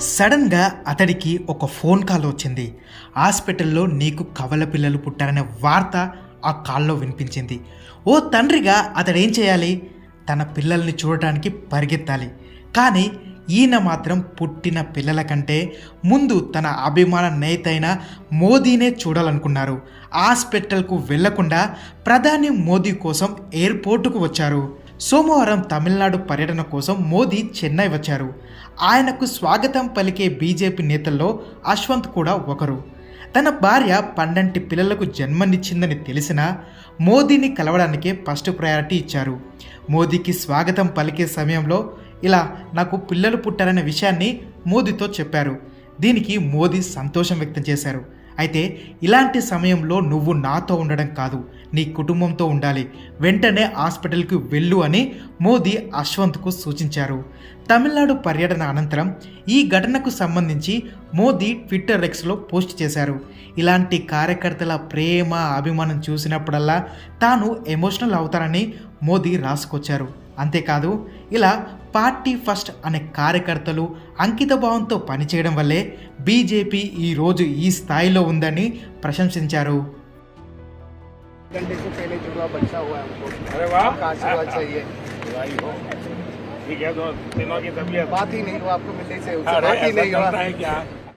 సడన్గా అతడికి ఒక ఫోన్ కాల్ వచ్చింది. హాస్పిటల్లో నీకు కవల పిల్లలు పుట్టారనే వార్త ఆ కాల్లో వినిపించింది. ఓ తండ్రిగా అతడు ఏం చేయాలి? తన పిల్లల్ని చూడటానికి పరిగెత్తాలి. కానీ ఈయన మాత్రం పుట్టిన పిల్లల కంటే ముందు తన అభిమాన నేత అయిన మోదీనే చూడాలనుకున్నారు. హాస్పిటల్కు వెళ్ళకుండా ప్రధాని మోదీ కోసం ఎయిర్పోర్టుకు వచ్చారు. సోమవారం తమిళనాడు పర్యటన కోసం మోదీ చెన్నై వచ్చారు. ఆయనకు స్వాగతం పలికే బీజేపీ నేతల్లో అశ్వంత్ కూడా ఒకరు. తన భార్య పన్నెంటి పిల్లలకు జన్మనిచ్చిందని తెలిసినా మోదీని కలవడానికే ఫస్ట్ ప్రయారిటీ ఇచ్చారు. మోదీకి స్వాగతం పలికే సమయంలో ఇలా నాకు పిల్లలు పుట్టారనే విషయాన్ని మోదీతో చెప్పారు. దీనికి మోదీ సంతోషం వ్యక్తం చేశారు. అయితే ఇలాంటి సమయంలో నువ్వు నాతో ఉండడం కాదు నీ కుటుంబంతో ఉండాలి. వెంటనే హాస్పిటల్కి వెళ్ళు అని మోదీ అశ్వంత్కు సూచించారు. తమిళనాడు పర్యటన అనంతరం ఈ ఘటనకు సంబంధించి మోదీ ట్విట్టర్ ఎక్స్లో పోస్ట్ చేశారు. ఇలాంటి కార్యకర్తల ప్రేమ అభిమానం చూసినప్పుడల్లా తాను ఎమోషనల్ అవుతారని మోదీ రాసుకొచ్చారు. అంతేకాదు ఇలా పార్టీ ఫస్ట్ అనే కార్యకర్తలు అంకితభావంతో పనిచేయడం వల్లే బీజేపీ ఈరోజు ఈ స్థాయిలో ఉందని ప్రశంసించారు घंटे से पहले जुड़वा बच्चा हुआ है हमको अरे वाह आपका आशीर्वाद चाहिए बधाई हो ठीक है तो तीनों की तबीयत बात ही नहीं हुआ आपको मिलने से उससे अरे बात ही ऐसा नहीं हुआ चलता है क्या